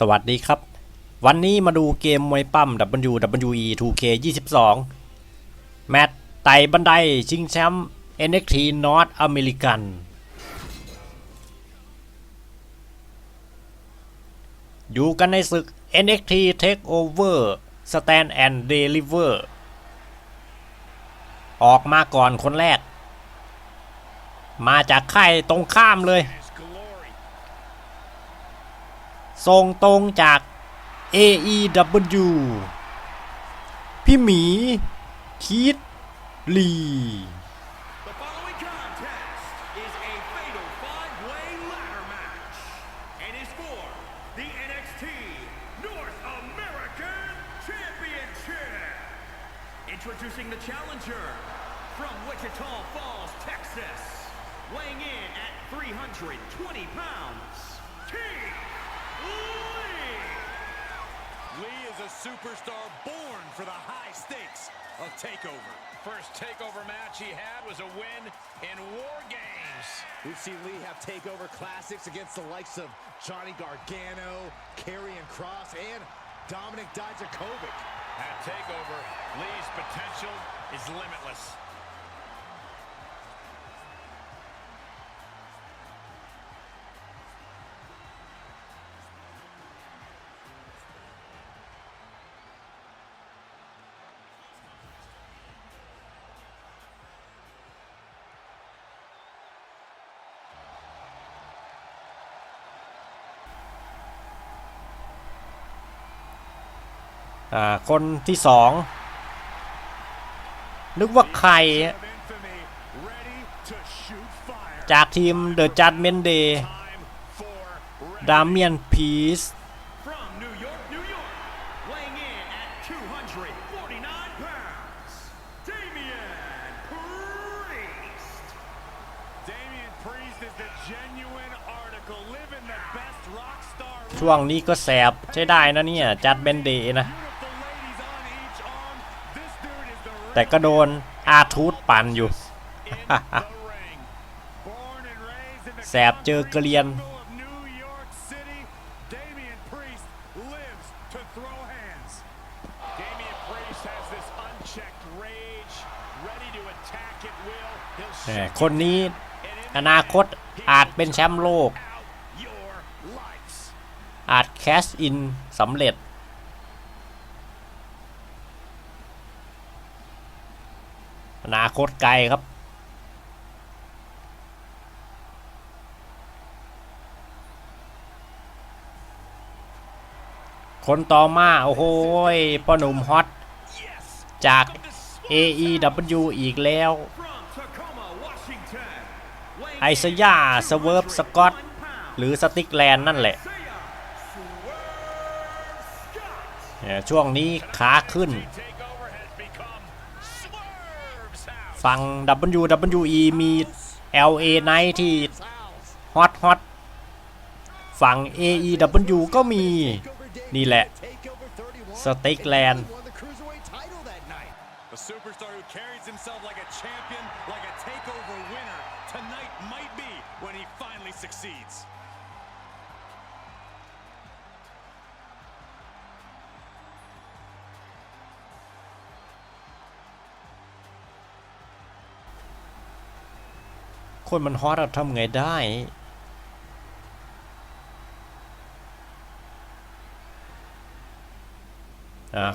สวัสดีครับ วันนี้มาดูเกมมวยปั้ม WWE 2K 22 แมตช์ไต่บันไดชิงแชมป์ NXT North American อยู่กันในศึก NXT Takeover Stand and Deliver ออกมาก่อนคนแรก มาจากค่ายตรงข้ามเลย ส่งตรงจาก AEW พี่หมี คีดลี Introducing the challenger from Wichita Falls, Texas, weighing in at 320 pounds, T. Lee. Lee is a superstar born for the high stakes of TakeOver. First takeover match he had was a win in War Games. We've seen Lee have TakeOver classics against the likes of Johnny Gargano, Karrion Cross, and Dominic Dijakovic. At takeover, Lee's potential is limitless. คนที่สองนึกว่าใคร จากทีมเดอะจัดเมนเดย์ดามิเอนพีซช่วงนี้ก็แสบใช้ได้นะเนี่ย จัดเบนเดย์นะ แต่ก็โดนอาทูตปั่นอยู่ in the ring. Born and raised in the แสบเจอเกลียน capital of New York City, Damian Priest lives to throw hands. Damian Priest has this unchecked rage, ready to attack at will. He'll แหม shoot คนนี้ and อนาคตอาจเป็นแชมป์โลก out your lives. อาจแคชอินสำเร็จ อนาคตไกลครับ คนต่อมา โอ้โหยป้อหนุ่มฮอต จาก AEW อีกแล้ว ไอซยาสเวิร์ฟสกอต หรือสติกแลนนั่นแหละ ช่วงนี้ขาขึ้น ฝั่ง WWE มี LA Knight ที่ฮอตฮอตฝั่ง AEW ก็มีนี่แหละ Takeover 31. สติกแลนด์ คนมันฮอตทำไงได้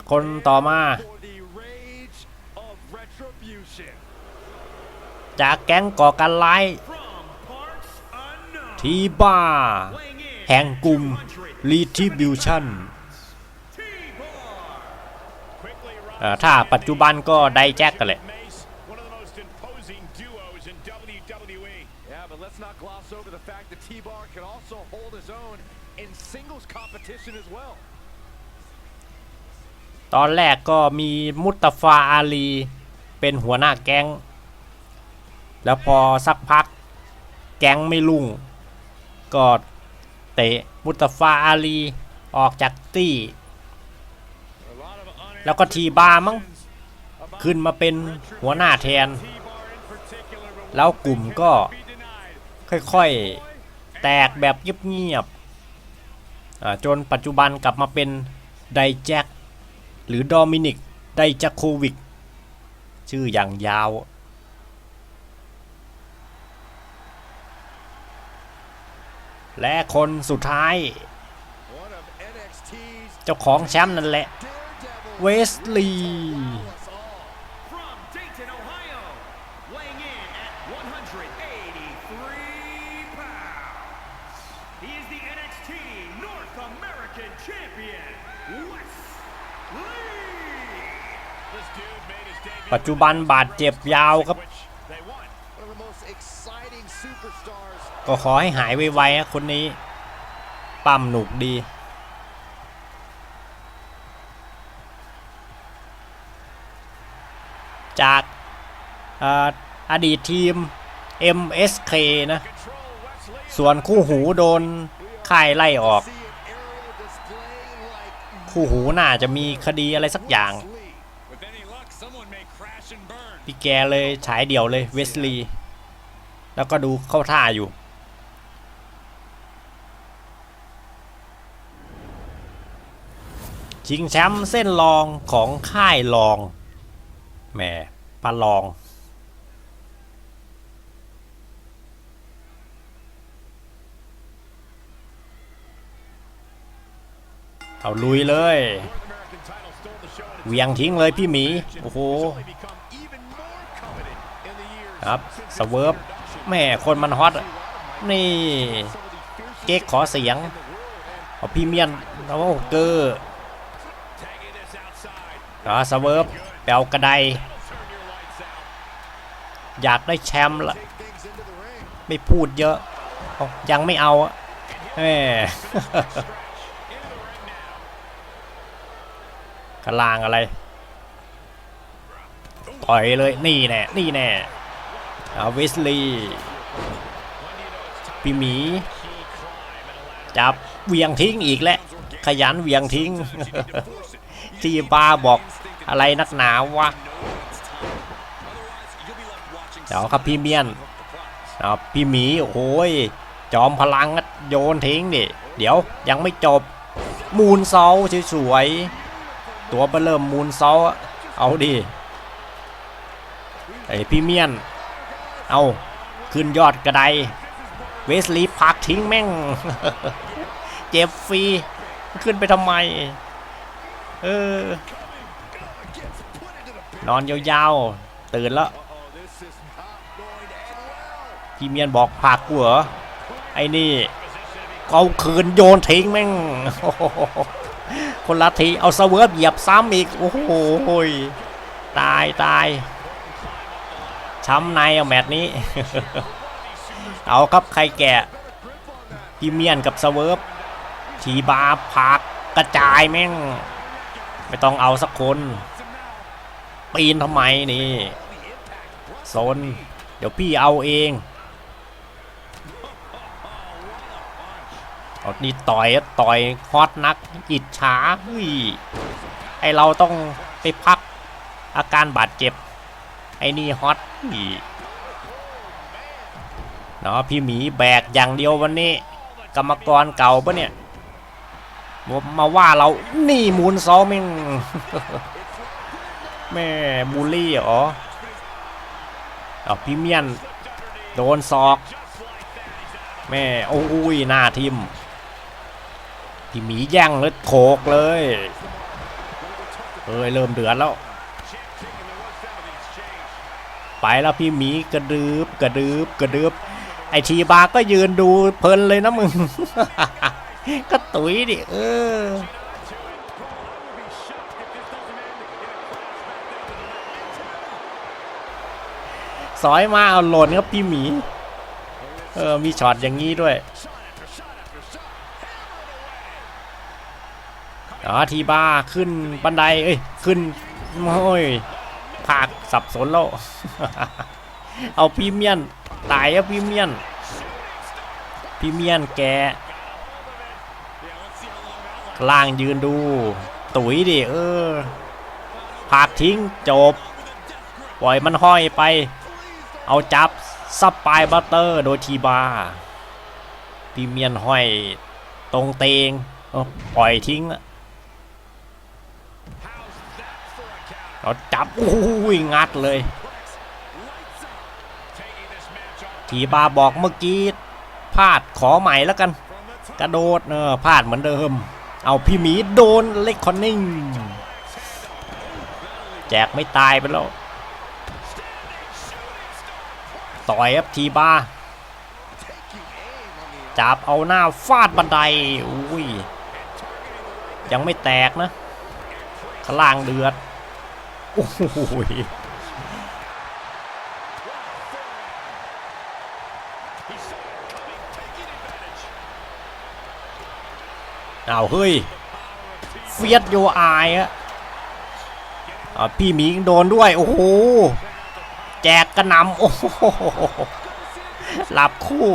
คนต่อมา จากแก๊งก่อการร้ายทีบ้า แห่งกลุ่ม Retribution ถ้าปัจจุบันก็ไดแจ็คกันแหละ gloss over the fact that T-Bar can also hold his own in singles competition as well. ตอนแรกก็มีมุตฟาอาลี เป็นหัวหน้าแก๊ง แล้วพอสักพักแก๊งไม่ลุ่ง ก็เตะมุตฟาอาลีออกจากตี้ แล้วก็ทีบามั้งขึ้นมาเป็นหัวหน้าแทน แล้วกลุ่มก็ ค่อยๆ แตกแบบเงียบอ่าจนปัจจุบันกลับมาเป็นไดแจ็คหรือดอมินิกไดจักโควิก ชื่ออย่างยาว และคนสุดท้าย เจ้าของแชมป์นั่นแหละเวสลีย์ ปัจจุบันบาดเจ็บยาวครับ ก็ขอให้หายไวๆนะคนนี้ ปั้มหนุกดี จากเอ่อดีตทีม MSK นะ ส่วนคู่หูโดนค่ายไล่ออก คู่หูน่าจะมีคดีอะไรสักอย่าง พี่แกเลยฉายเดี่ยวเลยเวสลีย์แล้วก็ดูเข้าท่าอยู่ ชิงแชมป์เส้นรองของค่ายรองแหมปลองเอาลุยเลย North American title stole the show and เหวียงทิ้งเลยพี่หมี โอ้โห ครับสเวิร์ฟแม่คนมันฮอตนี่เก๊กขอเสียงเอาพีเมียนแล้วเกอร์ Tagging this outside. อ่าสเวิร์ฟแปลกระไดอยากได้แชมป์ละไม่พูดเยอะอยังไม่เอาแหมกระลางอะไร ต่อยเลยนี่แน่นี่แน่ เอาวิสลีย์พี่หมี จับเวียงทิ้งอีกแล้วขยันเวียงทิ้ง ที่บาบอกอะไรนักหนาวะเดี๋ยวครับพี่เมียนเอาพี่หมีโอ้ยจอมพลังโยนทิ้งดิเดี๋ยวยังไม่จบมูนเซาสวยๆตัวเบลเริ่มมูนเซาอเอาดิไอพี่เมียน เอาขึ้นยอดกระไดเวสลีย์พักทิ้งแม่ง เจ็บฟรีขึ้นไปทำไม เออนอนยาวๆ ตื่นแล้วพี่เมียนบอกผักกูเหรอ ไอ้นี่เอาคืนโยนทิ้งแม่ง คนละที เอาสเวิร์ฟเหยียบซ้ำอีก โอ้โหตายตาย ช้ำในเอาแมตช์นี้ เอาครับใครแก่พี่เมียนกับสเวิร์ฟทีบาผักกระจายแม่ง ไม่ต้องเอาสักคน ปีนทำไมนี่โซนเดี๋ยวพี่เอาเองอานี่ต่อยต่อยฮอตนัก อิจฉาเฮ้ยไอเราต้องไปพักอาการบาดเจ็บ ไอ้นี่ฮอตเฮ้ยเนาะพี่หมีแบกอย่างเดียววันนี้ กรรมกรเก่าปะเนี่ยมามาว่าเรานี่มูลซอแม่งแม่บูลลี่เหรอเอาพี่เมียน โดนศอก แม่โอ้ยหน้าทิมพี่หมีแย่งเลยโขกเลยเอ้ยเริ่มเดือดแล้ว ไปแล้วพี่หมีกระดืบกระดืบกระดืบไอทีบาก็ยืนดูเพลินเลยนะมึง ก็ตุ๋ยดิเออสอยมาเอาหล่นครับพี่หมี เออ มีช็อตอย่างนี้ด้วย อ๋อทีบ้าขึ้นบันได เอ้ย ขึ้นโอ้ยากสับสนแล้ว เอาพีเมียน ตายอะพีเมียน พีเมียนแกล่างยืนดู ตุ๋ยดิเออผากทิ้งจบ ปล่อยมันห้อยไป เอาจับซับปลายบัตเตอร์โดยทีบาพีเมียนห้อยตรงเตงเอาปล่อยทิ้งอะ How's that for a counter? เราจับโอ้ยงัดเลยทีบาบอกเมื่อกี้พลาดขอใหม่แล้วกัน กระโดดเออพลาดเหมือนเดิม เอาพี่หมีโดนเล็กคอนนิ่งแจกไม่ตายไปแล้วต่อยครับทีบาจับเอาหน้าฟาดบันไดอุ้ยยังไม่แตกนะข้างล่างเดือด โอ้โหเอาเฮ้ย เฟียสโยอายอะอ่าพี่หมีโดนด้วย โอ้โห แจกกระนำโอ้โหหลับคู่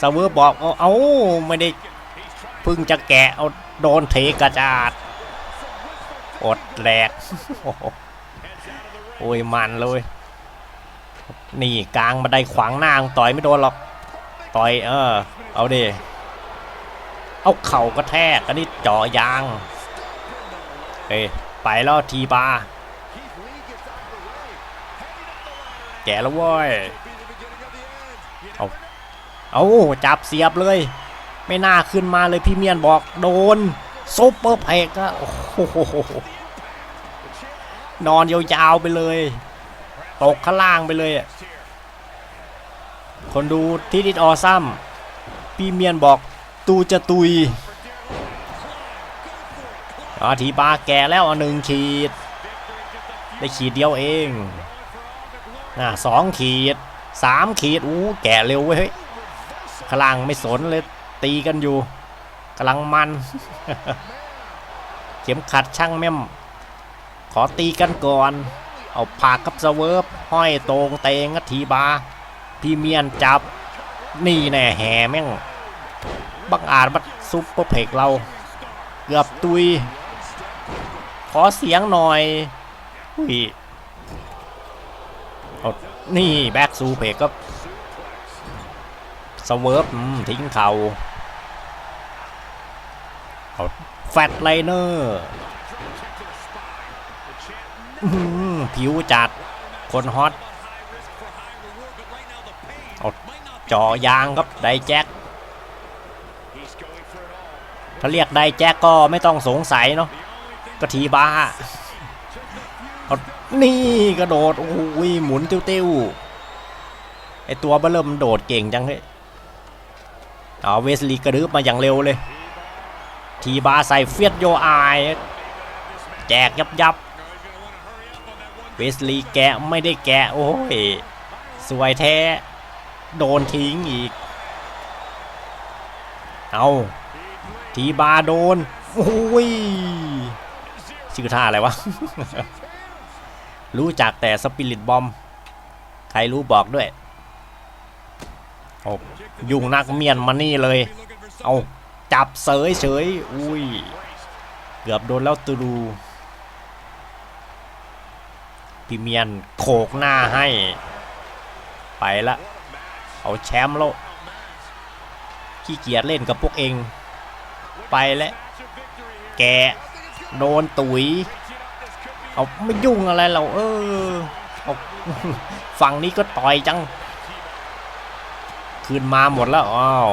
สเวอร์บอก เอาเอาไม่ได้พิ่งจะแกะ เอาโดนเทกระจาด อดแหลก โอ้ยมันเลยนี่กลางบันไดขวางหน้าต่อยไม่โดนหรอกต่อยเออ เอาดิเอาเข่ากระแทกอันนี้จาะยางเอ้ไปแล้วทีบาแกแล้วเว้ยเอาเอาจับเสียบเลย ไม่น่าขึ้นมาเลยพี่เมียนบอกโดนซุปเปอร์เพกอะโอ้โห นอนยาวๆไปเลย ตกข้างล่างไปเลยอะคนดูที่ดิดออซัมพี่เมียนบอกตูจะตุยอาทีบาแกแล้วอันหนึ่งขีด ได้ขีดเดียวเองน่ะสองขีดสามขีดอู้แกะเร็วเว้ยเฮ้ยข้างล่างไม่สนเลยตีกันอยู่กำลังมัน เข็มขัดช่างแม่ม ขอตีกันก่อน เอาผากกับสเวิร์ฟห้อยตรงเตงทีบาพี่เมียนจับ นี่แน่แห่แม่ง บังอาจมาซุปเปอร์เพกเรา เกือบตุย ขอเสียงหน่อยอุ้ยเอานี่แบ็กซูเพกก็สเวิร์ฟทิ้งเขาเอาแฟตไลเนอร์ ผิวจัด คนฮอต เอาจ่อยางครับไดแจ็ค ถ้าเรียกไดแจ็คก็ไม่ต้องสงสัยเนาะก็ทีบ้าเอานี่กระโดด โอ้โหมุนติ้วๆ ไอตัวเบอร์เริ่มโดดเก่งจังเฮ้ยเอาเวสลีย์กระดึบมาอย่างเร็วเลย ทีบาใส่เฟียดโยอาย แจกยับยับ เวสลีย์แกะไม่ได้แกะโอ้ยสวยแท้ โดนทิ้งอีก เอาทีบาโดน โอ้ยชื่อท่าอะไรวะ รู้จักแต่สปิริตบอม ใครรู้บอกด้วยโอ้ยุ่งนักเมียนมานี่เลย เอาจับเสยเฉย อุ้ย เกือบโดนแล้วตูรู พี่เมียนโขกหน้าให้ ไปละ เอาแชมป์แล้ว ขี้เกียจเล่นกับพวกเอง ไปแล้ว แกโดนตุ๋ยเอาไม่ยุ่งอะไรเราเออเอาฝั่งนี้ก็ต่อยจัง คืนมาหมดแล้ว อ้าว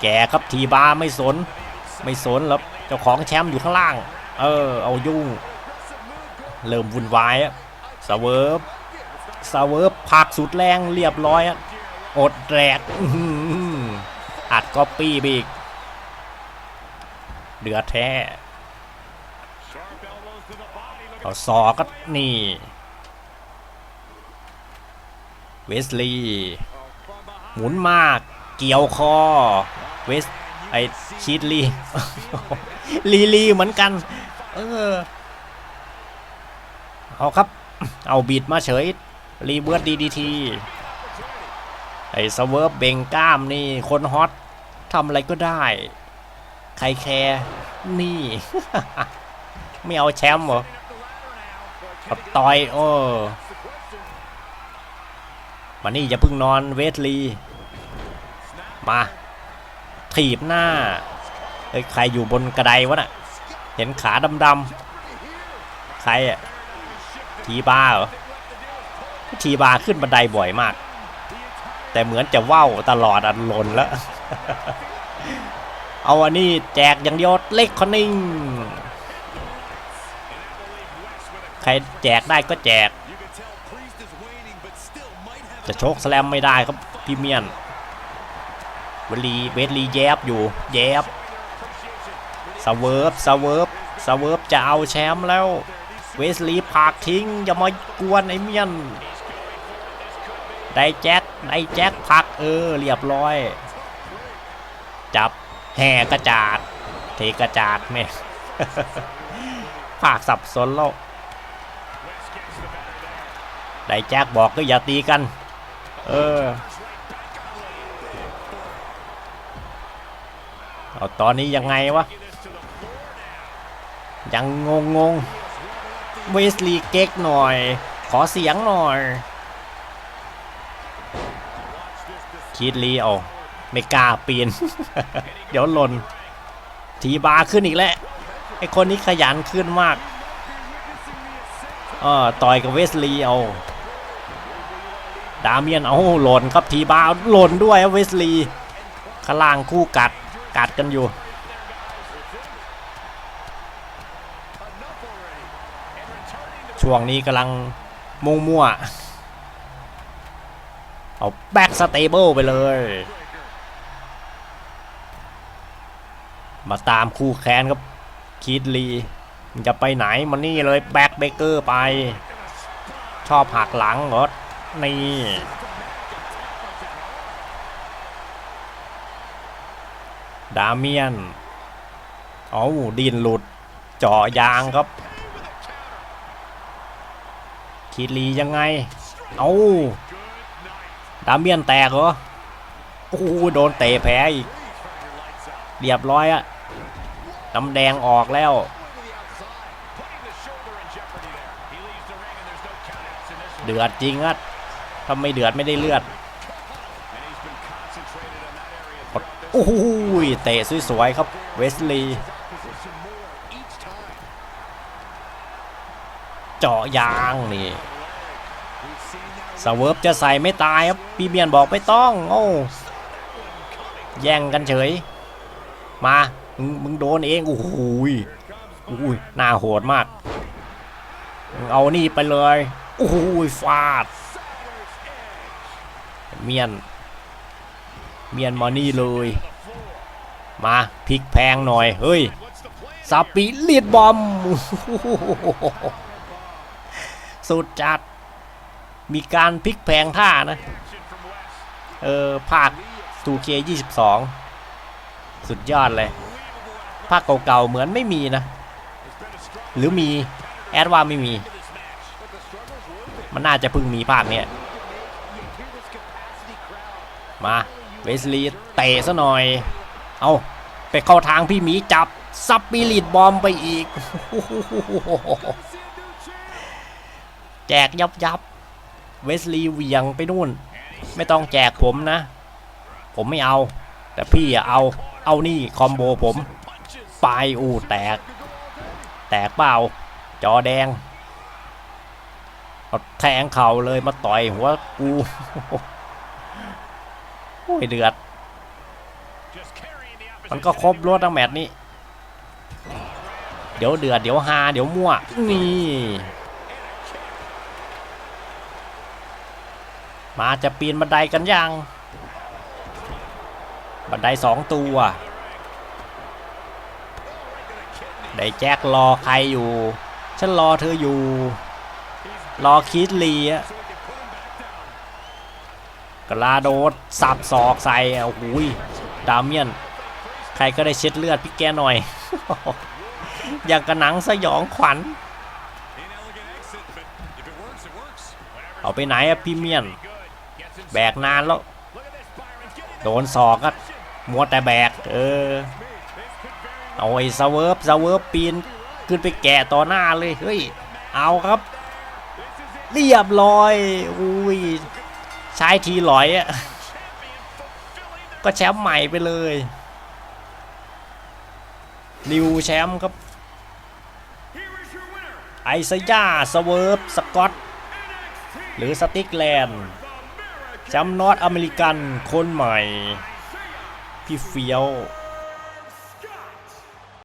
แกครับทีบาไม่สน ไม่สนแล้ว เจ้าของแชมป์อยู่ข้างล่าง เออ เอายุ่ง เริ่มวุ่นวายอะสเวิร์ฟสเวิร์ฟผักสุดแรงเรียบร้อยอะอดแรกอัดก๊อปปี้ไปอีกเดือดแท้เอาซอก็นี่เวสลีย์หมุนมากเกี่ยวคอเวสไอชีดลีลีลีเหมือนกัน เออ เอาครับ เอาบีดมาเฉย รีเวิร์ดดีดีทีไอสเวิร์ฟเบ่งกล้ามนี่ คนฮอตทำอะไรก็ได้ ใครแคร์นี่ ไม่เอาแชมป์เหรอต่อยโอ้มานี่อย่าพิ่งนอนเวสลีย์มาถีบหน้าเฮ้ยใครอยู่บนกระไดวะน่ะ เห็นขาดำๆใครอะ ทีบาเหรอทีบาขึ้นบันไดบ่อยมาก แต่เหมือนจะว่าวตลอดอันหลนแล้ว เอาอันนี้แจกอย่างเดียวเล็กคอนนิ่งใครแจกได้ก็แจก จะโชคสแลมไม่ได้ครับพี่เมียนเวลีเวสลีแยบอยู่ แยบสเวิร์ฟสเวิร์ฟสเวิร์ฟจะเอาแชมป์แล้ว เวสลีผากทิ้ง อย่ามากวนไอ้เมียน ได้แจ็คได้แจ็คพักเออ เรียบร้อย จับแห่กระจาด เทกระจาดแม่ภาคสับสนแล้วได้แจ็คบอกก็อย่าตีกัน เออ เอาตอนนี้ยังไงวะ ยังงงงๆ เวสลีย์เก๊กหน่อย ขอเสียงหน่อย คิดลีเอาไม่กล้าปีน เดี๋ยวหล่น ทีบาร์ขึ้นอีกแล้วไอคนนี้ขยันขึ้นมากเออต่อยกับเวสลีย์เอาดาเมียนเอาหล่นครับทีบาร์หล่นด้วยเวสลีย์ข้างล่างคู่กัดกัดกันอยู่ ช่วงนี้กำลังมุ่งมั่วเอาแบ็กสเตเบิลไปเลย มาตามคู่แค้นครับคีดลีมันจะไปไหนมานี่เลยแบ็กเบเกอร์ไป ชอบหักหลังรอนี่ดาเมียนเอาดินหลุดเจาะยางครับ คีดลียังไง เอาดาเมียนแตกเหรอ โอ้โหโดนเตะแพ้อีก เรียบร้อยอะน้ำแดงออกแล้ว เดือดจริงอะถ้าไม่เดือดไม่ได้เลือดโอ้โหเตะสวยๆครับเวสลีย์ เจาะยางนี่สเวิร์ฟจะใส่ไม่ตายครับพี่เบียนบอกไม่ต้อง โอ้แย่งกันเฉย มามึงโดนเองโอ้โหยโอ้ยหน้าโหดมาก เอานี่ไปเลยโอ้โหยฟาด เมียน เมียนมานี่เลย มาพลิกแพงหน่อย เฮ้ยสปีลีดบอม สุดจัด มีการพลิกแพงท่านะ เออภาค 2K 22 สุดยอดเลย ภาคเก่าๆเหมือนไม่มีนะ หรือมี แอดว่าไม่มี มันน่าจะเพิ่งมีภาคเนี้ย มาเวสลีย์เตะซะหน่อย เอาไปเข้าทางพี่หมีจับซับปิริตบอมไปอีก แจกยับยับเวสลีเวียงไปนู่น ไม่ต้องแจกผมนะ ผมไม่เอา แต่พี่อะเอาเอานี่คอมโบผมปลายอูแตก แตกเปล่า จอแดงเอาแทงเข่าเลยมาต่อยหัวกูโอ้ยเดือด มันก็ครบรถทั้งแมตช์นี้ เดี๋ยวเดือด เดี๋ยวฮาเดี๋ยวมั่ว นี่ มาจะปีนบันไดกันยัง บันไดสองตัว ได้แจ็ครอใครอยู่ ฉันรอเธออยู่ รอคิดลีอะกระโดดสับศอกใส่โอ้โหยดาเมียน ใครก็ได้เช็ดเลือดพี่แกหน่อย อย่างกระหนังสยองขวัญ เอาไปไหนอะพี่เมียน แบกนานแล้ว โดนศอกก็มัวแต่แบก เออ เอาไอ้สเวิร์ฟสเวิร์ฟปีนขึ้นไปแกะต่อหน้าเลย เฮ้ย เอาครับ เรียบร้อย อุ้ย ใช้ทีหลอยอะก็แชมป์ใหม่ไปเลยนิวแชมป์ครับ ไอซายาสเวิร์ฟสกอต หรือสติกแลนด์ แชมป์นอตอเมริกันคนใหม่ พี่เฟียว